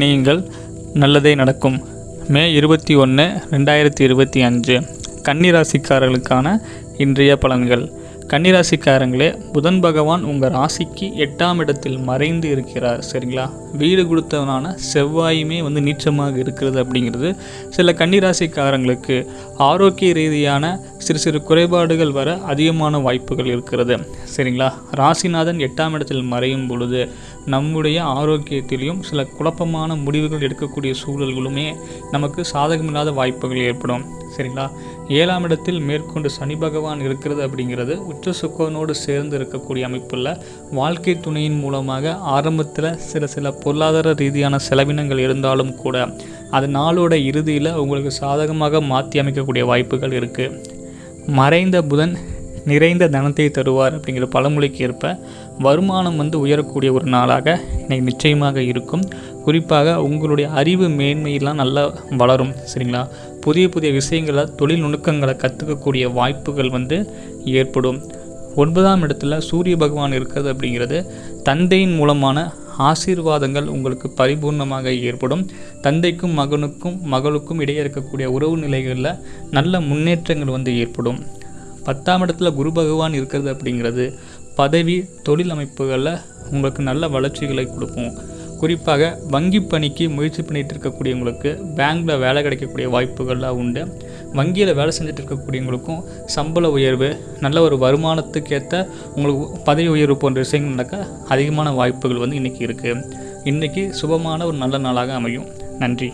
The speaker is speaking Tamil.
நீங்கள் நல்லதே நடக்கும். மே இருபத்தி ஒன்று ரெண்டாயிரத்தி இருபத்தி அஞ்சு. கன்னிராசிக்காரர்களுக்கான இன்றைய பலன்கள். கன்னிராசிக்காரங்களே புதன் பகவான் உங்கள் ராசிக்கு எட்டாம் இடத்தில் மறைந்து இருக்கிறார் சரிங்களா? வீடு கொடுத்தவனான செவ்வாயுமே வந்து நீச்சமாக இருக்கிறது அப்படிங்கிறது சில கன்னிராசிக்காரங்களுக்கு ஆரோக்கிய ரீதியான சிறு சிறு குறைபாடுகள் வர அதிகமான வாய்ப்புகள் இருக்கிறது சரிங்களா? ராசிநாதன் எட்டாம் இடத்தில் மறையும் பொழுது நம்முடைய ஆரோக்கியத்திலையும் சில குழப்பமான முடிவுகள் எடுக்கக்கூடிய சூழல்களுமே நமக்கு சாதகமில்லாத வாய்ப்புகள் ஏற்படும். சரிங்களா ஏழாம் இடத்தில் மேற்கொண்டு சனி பகவான் இருக்கிறது அப்படிங்கிறது உச்ச சுக்கோனோடு சேர்ந்து இருக்கக்கூடிய அமைப்பில் வாழ்க்கை துணையின் மூலமாக ஆரம்பத்தில் சில சில பொருளாதார ரீதியான செலவினங்கள் இருந்தாலும் கூட அது நாளோட இறுதியில் உங்களுக்கு சாதகமாக மாற்றி அமைக்கக்கூடிய வாய்ப்புகள் இருக்குது மறைந்த புதன் நிறைந்த தனத்தை தருவார் அப்படிங்கிற பழமொழிக்கு ஏற்ப வருமானம் வந்து உயரக்கூடிய ஒரு நாளாக இன்னைக்கு நிச்சயமாக இருக்கும். குறிப்பாக உங்களுடைய அறிவு மேன்மையெல்லாம் நல்லா வளரும் சரிங்களா? புதிய புதிய விஷயங்களை தொழில் நுணுக்கங்களை கற்றுக்கக்கூடிய வாய்ப்புகள் வந்து ஏற்படும். ஒன்பதாம் இடத்துல சூரிய பகவான் இருக்கிறது அப்படிங்கிறது தந்தையின் மூலமான ஆசீர்வாதங்கள் உங்களுக்கு பரிபூர்ணமாக ஏற்படும். தந்தைக்கும் மகனுக்கும் மகளுக்கும் இடையே இருக்கக்கூடிய உறவு நிலைகளில் நல்ல முன்னேற்றங்கள் வந்து ஏற்படும். பத்தாம் இடத்துல குரு பகவான் இருக்கிறது அப்படிங்கிறது பதவி தொழில் அமைப்புகளில் உங்களுக்கு நல்ல வளர்ச்சிகளை கொடுக்கும். குறிப்பாக வங்கி பணிக்கு முயற்சி பண்ணிகிட்டு இருக்கக்கூடியவங்களுக்கு பேங்க்கில் வேலை கிடைக்கக்கூடிய வாய்ப்புகள்லாம் உண்டு. வங்கியில் வேலை செஞ்சுட்டு இருக்கக்கூடியவங்களுக்கும் சம்பள உயர்வு நல்ல ஒரு வருமானத்துக்கேற்ற உங்களுக்கு பதவி உயர்வு போன்ற விஷயங்கள் நடக்க அதிகமான வாய்ப்புகள் வந்து இன்றைக்கி இருக்குது இன்றைக்கி சுபமான ஒரு நல்ல நாளாக அமையும். நன்றி.